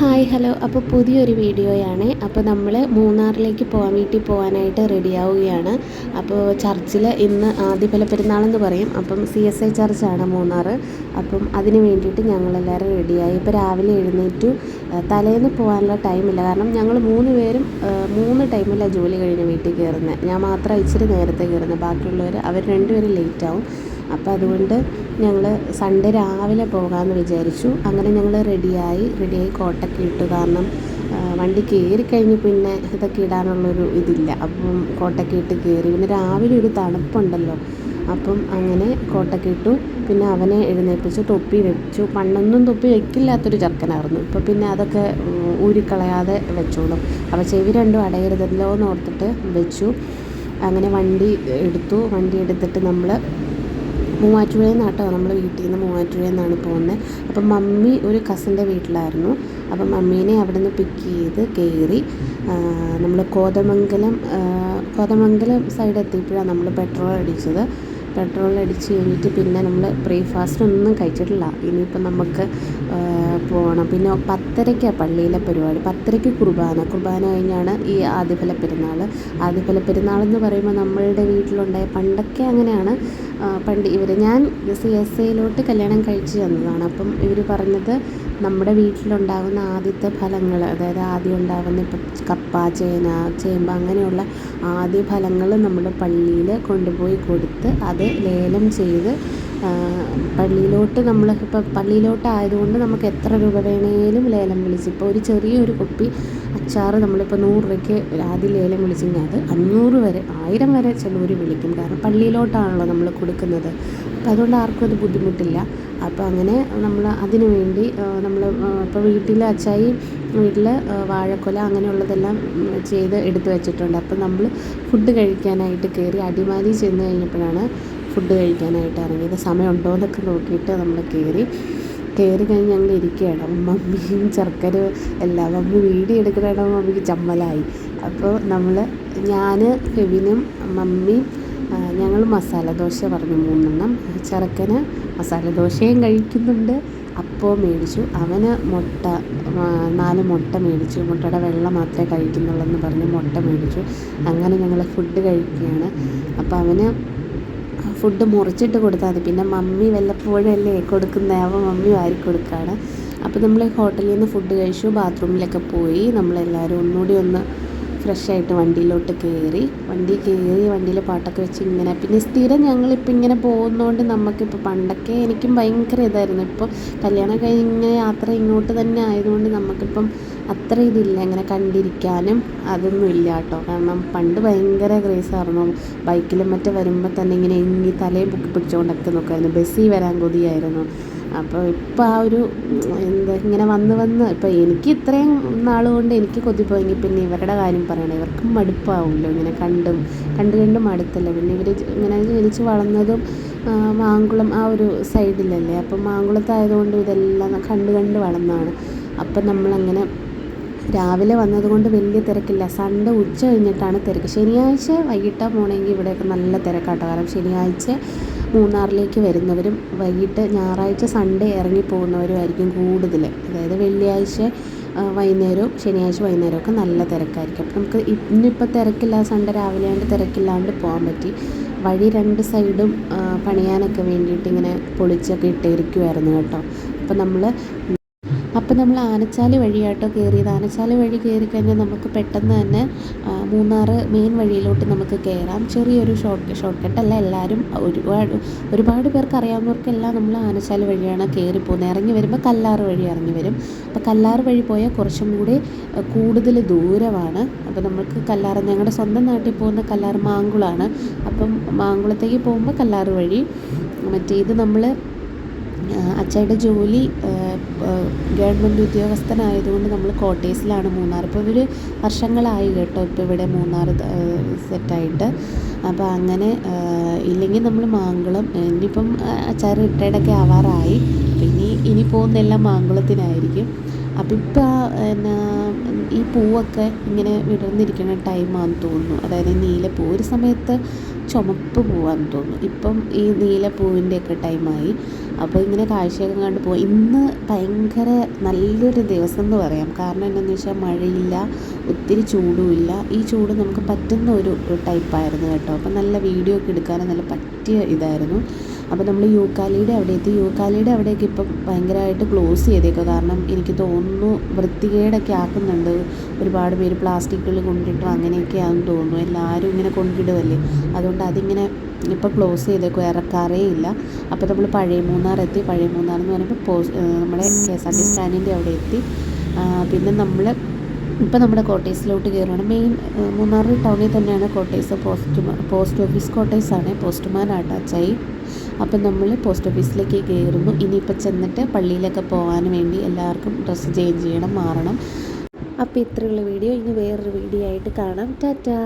Hi hello. അപ്പോൾ പുതിയൊരു വീഡിയോയാണ്. അപ്പോൾ നമ്മൾ മൂന്നാറിലേക്ക് പോകാൻ വീട്ടിൽ പോകാനായിട്ട് റെഡിയാവുകയാണ്. അപ്പോൾ ചർച്ചിൽ ഇന്ന് ആദ്യഫല പെരുന്നാളെന്ന് പറയും. അപ്പം സി എസ് ഐ ചർച്ചാണ് മൂന്നാർ അപ്പം അതിന് വേണ്ടിയിട്ട് ഞങ്ങളെല്ലാവരും റെഡിയായി. ഇപ്പോൾ രാവിലെ എഴുന്നേറ്റു. തലേന്ന് പോകാനുള്ള ടൈമില്ല. കാരണം ഞങ്ങൾ മൂന്ന് പേരും മൂന്ന് ടൈമിലാണ് ജോലി കഴിഞ്ഞ് വീട്ടിൽ കയറുന്നത്. ഞാൻ മാത്രം ഇച്ചിരി നേരത്തെ കയറുന്നത്. ബാക്കിയുള്ളവർ അവർ രണ്ടുപേരും ലേറ്റാവും. അപ്പോൾ അതുകൊണ്ട് ഞങ്ങൾ സൺഡേ രാവിലെ പോകാമെന്ന് വിചാരിച്ചു. അങ്ങനെ ഞങ്ങൾ റെഡിയായി റെഡിയായി കോട്ടൊക്കെ ഇട്ടു. കാരണം വണ്ടി കയറി കഴിഞ്ഞ് പിന്നെ ഇതൊക്കെ ഇടാനുള്ളൊരു ഇതില്ല. അപ്പം കോട്ടൊക്കെ ഇട്ട് കയറി. പിന്നെ രാവിലെ ഒരു തണുപ്പുണ്ടല്ലോ. അപ്പം അങ്ങനെ കോട്ടൊക്കെ ഇട്ടു. പിന്നെ അവനെ എഴുന്നേൽപ്പിച്ചു തൊപ്പി വെച്ചു. പണ്ടൊന്നും തൊപ്പി വെക്കില്ലാത്തൊരു ചെറുക്കനായിരുന്നു. ഇപ്പം പിന്നെ അതൊക്കെ ഊരിക്കളയാതെ വെച്ചോളും. അപ്പോൾ ചെവി രണ്ടും അടയരുതല്ലോ എന്ന് ഓർത്തിട്ട് വെച്ചു. അങ്ങനെ വണ്ടി എടുത്തു. വണ്ടി എടുത്തിട്ട് നമ്മൾ മൂവാറ്റുപുഴയിൽ നിന്നാട്ടോ നമ്മൾ വീട്ടിൽ നിന്ന് മൂവാറ്റുപുഴയിൽ നിന്നാണ് പോകുന്നത് അപ്പം മമ്മി ഒരു കസിന്റെ വീട്ടിലായിരുന്നു. അപ്പം മമ്മീനെ അവിടെ നിന്ന് പിക്ക് ചെയ്ത് കയറി നമ്മൾ കോതമംഗലം കോതമംഗലം സൈഡ് എത്തിയപ്പോഴാണ് നമ്മൾ പെട്രോൾ അടിച്ചത്. പെട്രോൾ അടിച്ച് കഴിഞ്ഞിട്ട് പിന്നെ നമ്മൾ ബ്രേക്ക്ഫാസ്റ്റ് ഒന്നും കഴിച്ചിട്ടില്ല. ഇനിയിപ്പം നമുക്ക് പോകണം പിന്നെ പത്തരയ്ക്കാണ് പള്ളിയിലെ പരിപാടി. പത്തരയ്ക്ക് കുർബാന. കുർബാന കഴിഞ്ഞാണ് ഈ ആദ്യഫല പെരുന്നാൾ ആദ്യഫല പെരുന്നാൾ എന്ന് പറയുമ്പോൾ നമ്മളുടെ വീട്ടിലുണ്ടായ പണ്ടൊക്കെ അങ്ങനെയാണ്. പണ്ട് ഇവർ ഞാൻ സി എസ് ഐയിലോട്ട് കല്യാണം കഴിച്ച് തന്നതാണ്. അപ്പം ഇവർ പറഞ്ഞത് നമ്മുടെ വീട്ടിലുണ്ടാകുന്ന ആദ്യത്തെ ഫലങ്ങൾ അതായത് ആദ്യം ഉണ്ടാകുന്ന ഇപ്പം കപ്പ ചേന ചേമ്പ അങ്ങനെയുള്ള ആദ്യ ഫലങ്ങൾ നമ്മൾ പള്ളിയിൽ കൊണ്ടുപോയി കൊടുത്ത് അത് ലേലം ചെയ്ത് പള്ളിയിലോട്ട് നമ്മൾ ഇപ്പം പള്ളിയിലോട്ട് ആയതുകൊണ്ട് നമുക്ക് എത്ര രൂപ വേണേലും ലേലം വിളിച്ച്. ഇപ്പോൾ ഒരു ചെറിയൊരു കുപ്പി അച്ചാറ് നമ്മളിപ്പോൾ നൂറ് രൂപയ്ക്ക് ആദ്യം ലേലം വിളിച്ചെങ്കിൽ അത് അഞ്ഞൂറ് വരെ ആയിരം വരെ ചിലവർ വിളിക്കും. കാരണം പള്ളിയിലോട്ടാണല്ലോ നമ്മൾ കൊടുക്കുന്നത്. അപ്പോൾ അതുകൊണ്ട് ആർക്കും അത് ബുദ്ധിമുട്ടില്ല. അപ്പോൾ അങ്ങനെ നമ്മൾ അതിനു വേണ്ടി നമ്മൾ ഇപ്പോൾ വീട്ടിൽ അച്ചായി വീട്ടിൽ വാഴക്കൊല അങ്ങനെയുള്ളതെല്ലാം ചെയ്ത് എടുത്തു വെച്ചിട്ടുണ്ട്. അപ്പോൾ നമ്മൾ ഫുഡ് കഴിക്കാനായിട്ട് കയറി അടിമാലി ചെന്ന് കഴിഞ്ഞപ്പോഴാണ് ഫുഡ് കഴിക്കാനായിട്ട് ഇറങ്ങിയത് സമയമുണ്ടോ എന്നൊക്കെ നോക്കിയിട്ട് നമ്മൾ കയറി കയറി കഴിഞ്ഞ് ഞങ്ങൾ ഇരിക്കുകയാണ്. മമ്മിയും ചെറുക്കനും എല്ലാം. മമ്മി വീഡിയോ എടുക്കുന്നതാണ് മമ്മിക്ക് ചമ്മലായി. അപ്പോൾ നമ്മൾ ഞാൻ ഫെബിനും മമ്മിയും ഞങ്ങൾ മസാല ദോശ പറഞ്ഞു മൂന്നെണ്ണം. ചെറുക്കന് മസാല ദോശയും കഴിക്കുന്നുണ്ട്. അപ്പോൾ മേടിച്ചു. അവന് മുട്ട നാല് മുട്ട മേടിച്ചു. മുട്ടയുടെ വെള്ളം മാത്രമേ കഴിക്കുന്നുള്ളൂ എന്ന് പറഞ്ഞ് മുട്ട മേടിച്ചു. അങ്ങനെ ഞങ്ങൾ ഫുഡ് കഴിക്കുകയാണ്. അപ്പോൾ അവന് ഫുഡ് മുറിച്ചിട്ട് കൊടുത്താൽ മതി. പിന്നെ മമ്മി വല്ലപ്പോഴല്ലേ കൊടുക്കുന്നത് അപ്പോൾ മമ്മി വാരി കൊടുക്കുകയാണ്. അപ്പോൾ നമ്മൾ ഹോട്ടലിൽ നിന്ന് ഫുഡ് കഴിച്ചു ബാത്റൂമിലൊക്കെ പോയി. നമ്മളെല്ലാവരും ഒന്നുകൂടി ഒന്ന് ഫ്രഷ് ആയിട്ട് വണ്ടിയിലോട്ട് കയറി വണ്ടി കയറി വണ്ടിയിൽ പാട്ടൊക്കെ വെച്ച് ഇങ്ങനെ. പിന്നെ സ്ഥിരം ഞങ്ങളിപ്പോൾ ഇങ്ങനെ പോകുന്നതുകൊണ്ട് നമുക്കിപ്പോൾ പണ്ടൊക്കെ എനിക്കും ഭയങ്കര ഇതായിരുന്നു. ഇപ്പോൾ കല്യാണം കഴിഞ്ഞ് ഇങ്ങനെ യാത്ര ഇങ്ങോട്ട് തന്നെ ആയതുകൊണ്ട് നമുക്കിപ്പം അത്ര ഇതില്ല. അങ്ങനെ കണ്ടിരിക്കാനും അതൊന്നും ഇല്ല കേട്ടോ. കാരണം പണ്ട് ഭയങ്കര ക്രേസായിരുന്നു ബൈക്കിലും മറ്റും വരുമ്പോൾ തന്നെ ഇങ്ങനെ എങ്ങി തലയും പൊക്കി പിടിച്ചുകൊണ്ടൊക്കെ നോക്കുമായിരുന്നു ബസ്സിൽ വരാൻ കൊതിയായിരുന്നു. അപ്പോൾ ഇപ്പോൾ ആ ഒരു എന്താ ഇങ്ങനെ വന്ന് വന്ന് ഇപ്പോൾ എനിക്ക് ഇത്രയും നാൾ കൊണ്ട് എനിക്ക് കൊതിപ്പോയെങ്കിൽ പിന്നെ ഇവരുടെ കാര്യം പറയണം. ഇവർക്കും മടുപ്പാവുമല്ലോ ഇങ്ങനെ കണ്ടും കണ്ട് കണ്ട് മടുത്തല്ലേ? പിന്നെ ഇവർ ഇങ്ങനെ ജനിച്ച് വളർന്നതും മാങ്കുളം ആ ഒരു സൈഡിലല്ലേ? അപ്പം മാങ്കുളത്തായതുകൊണ്ട് ഇതെല്ലാം കണ്ട് കണ്ട് വളർന്നതാണ്. അപ്പം നമ്മളങ്ങനെ രാവിലെ വന്നതുകൊണ്ട് വലിയ തിരക്കില്ല. സൺഡേ ഉച്ച കഴിഞ്ഞിട്ടാണ് തിരക്ക്. ശനിയാഴ്ച വൈകിട്ടാണ് പോകണമെങ്കിൽ ഇവിടെയൊക്കെ നല്ല തിരക്കാട്ടോ. കാരണം ശനിയാഴ്ച മൂന്നാറിലേക്ക് വരുന്നവരും വൈകിട്ട് ഞായറാഴ്ച സൺഡേ ഇറങ്ങി പോകുന്നവരുമായിരിക്കും കൂടുതൽ. അതായത് വെള്ളിയാഴ്ച വൈകുന്നേരവും ശനിയാഴ്ച വൈകുന്നേരമൊക്കെ നല്ല തിരക്കായിരിക്കും. അപ്പം നമുക്ക് ഇന്നിപ്പോൾ തിരക്കില്ല സൺഡേ രാവിലെ ആണ്ട് തിരക്കില്ലാണ്ട് പോകാൻ പറ്റി. വഴി രണ്ട് സൈഡും പണിയാനൊക്കെ വേണ്ടിയിട്ട് ഇങ്ങനെ പൊളിച്ചൊക്കെ ഇട്ടിരിക്കുമായിരുന്നു കേട്ടോ. അപ്പോൾ നമ്മൾ അപ്പോൾ നമ്മൾ ആനച്ചാൽ വഴിയാട്ടോ കയറിയത്. ആനച്ചാൽ വഴി കയറി കഴിഞ്ഞാൽ നമുക്ക് പെട്ടെന്ന് തന്നെ മൂന്നാർ മെയിൻ വഴിയിലോട്ട് നമുക്ക് കയറാം. ചെറിയൊരു ഷോർട്ട് ഷോർട്ട് അല്ല എല്ലാവരും ഒരുപാട് ഒരുപാട് പേർക്ക് അറിയാവുന്നവർക്കെല്ലാം നമ്മൾ ആനച്ചാൽ വഴിയാണ് കയറി പോകുന്നത്. ഇറങ്ങി വരുമ്പോൾ കല്ലാറ് വഴി ഇറങ്ങി വരും. അപ്പോൾ കല്ലാറ് വഴി പോയാൽ കുറച്ചും കൂടി കൂടുതൽ ദൂരമാണ്. അപ്പോൾ നമുക്ക് കല്ലാറ് ഞങ്ങളുടെ സ്വന്തം നാട്ടിൽ പോകുന്ന കല്ലാറ് മാങ്കുളാണ്. അപ്പം മാങ്കുളത്തേക്ക് പോകുമ്പോൾ കല്ലാറ് വഴി മറ്റേ ഇത് നമ്മൾ അച്ഛയുടെ ജോലി ഗവൺമെന്റ് ഉദ്യോഗസ്ഥനായതുകൊണ്ട് നമ്മൾ കോട്ടേഴ്സിലാണ് മൂന്നാർ ഇപ്പോൾ ഒരു വർഷങ്ങളായി കേട്ടോ ഇപ്പോൾ ഇവിടെ മൂന്നാർ സെറ്റായിട്ട്. അപ്പോൾ അങ്ങനെ ഇല്ലെങ്കിൽ നമ്മൾ മാങ്കുളം ഇനിയിപ്പം അച്ചാർ റിട്ടയർഡൊക്കെ ആവാറായി. ഇനി ഇനി പോകുന്നതെല്ലാം മാങ്കുളത്തിനായിരിക്കും. അപ്പോൾ ഇപ്പോൾ എന്നാ ഈ പൂവൊക്കെ ഇങ്ങനെ വിടർന്നിരിക്കുന്ന ടൈമാണെന്ന് തോന്നുന്നു. അതായത് നീലപ്പൂ ഒരു സമയത്ത് ചുമപ്പ് പൂവാന്ന് തോന്നുന്നു. ഇപ്പം ഈ നീലപ്പൂവിന്റെയൊക്കെ ടൈമായി. അപ്പോൾ ഇങ്ങനെ കാഴ്ചയൊക്കെ കണ്ട് പോകും ഇന്ന് ഭയങ്കര നല്ലൊരു ദിവസം എന്ന് പറയാം. കാരണം എന്താണെന്ന് വെച്ചാൽ മഴയില്ല ഒത്തിരി ചൂടുമില്ല. ഈ ചൂട് നമുക്ക് പറ്റുന്ന ഒരു ടൈപ്പായിരുന്നു കേട്ടോ. അപ്പം നല്ല വീഡിയോ ഒക്കെ എടുക്കാനും നല്ല പറ്റിയ ഇതായിരുന്നു. അപ്പോൾ നമ്മൾ യൂക്കാലിയുടെ അവിടെ എത്തി യൂക്കാലിയുടെ അവിടേക്ക് ഇപ്പം ഭയങ്കരമായിട്ട് ക്ലോസ് ചെയ്തേക്കുക കാരണം എനിക്ക് തോന്നുന്നു വൃത്തികേടൊക്കെ ആക്കുന്നുണ്ട്. ഒരുപാട് പേര് പ്ലാസ്റ്റിക്കുകൾ കൊണ്ടിട്ടും അങ്ങനെയൊക്കെ ആണെന്ന് തോന്നുന്നു. എല്ലാവരും ഇങ്ങനെ കൊണ്ടിടുമല്ലേ അതുകൊണ്ട് അതിങ്ങനെ ഇപ്പോൾ ക്ലോസ് ചെയ്തേക്കും ഇറക്കാറേ ഇല്ല. അപ്പോൾ നമ്മൾ പഴയ മൂന്നാർ എത്തി. പഴയ മൂന്നാർ എന്ന് പറയുമ്പോൾ നമ്മുടെ കെ എസ് ആർ ടി സ്റ്റാൻഡിന്റെ അവിടെ എത്തി. പിന്നെ നമ്മൾ ഇപ്പോൾ നമ്മുടെ കോട്ടേഴ്സിലോട്ട് കയറുകയാണ് മെയിൻ മൂന്നാർ ടൗണിൽ തന്നെയാണ് കോട്ടേഴ്സ് പോസ്റ്റ് പോസ്റ്റ് ഓഫീസ്. കോട്ടേഴ്സാണ് പോസ്റ്റ്മാൻ ആട്ടോ അച്ചായി അപ്പം നമ്മൾ പോസ്റ്റ് ഓഫീസിലേക്ക് കയറുന്നു ഇനിയിപ്പോൾ ചെന്നിട്ട് പള്ളിയിലൊക്കെ പോകാൻ വേണ്ടി എല്ലാവർക്കും ഡ്രസ്സ് ചേഞ്ച് ചെയ്യണം മാറണം. അപ്പോൾ ഇത്രയുള്ള വീഡിയോ. ഇനി വേറൊരു വീഡിയോ ആയിട്ട് കാണാം. ടാറ്റാ.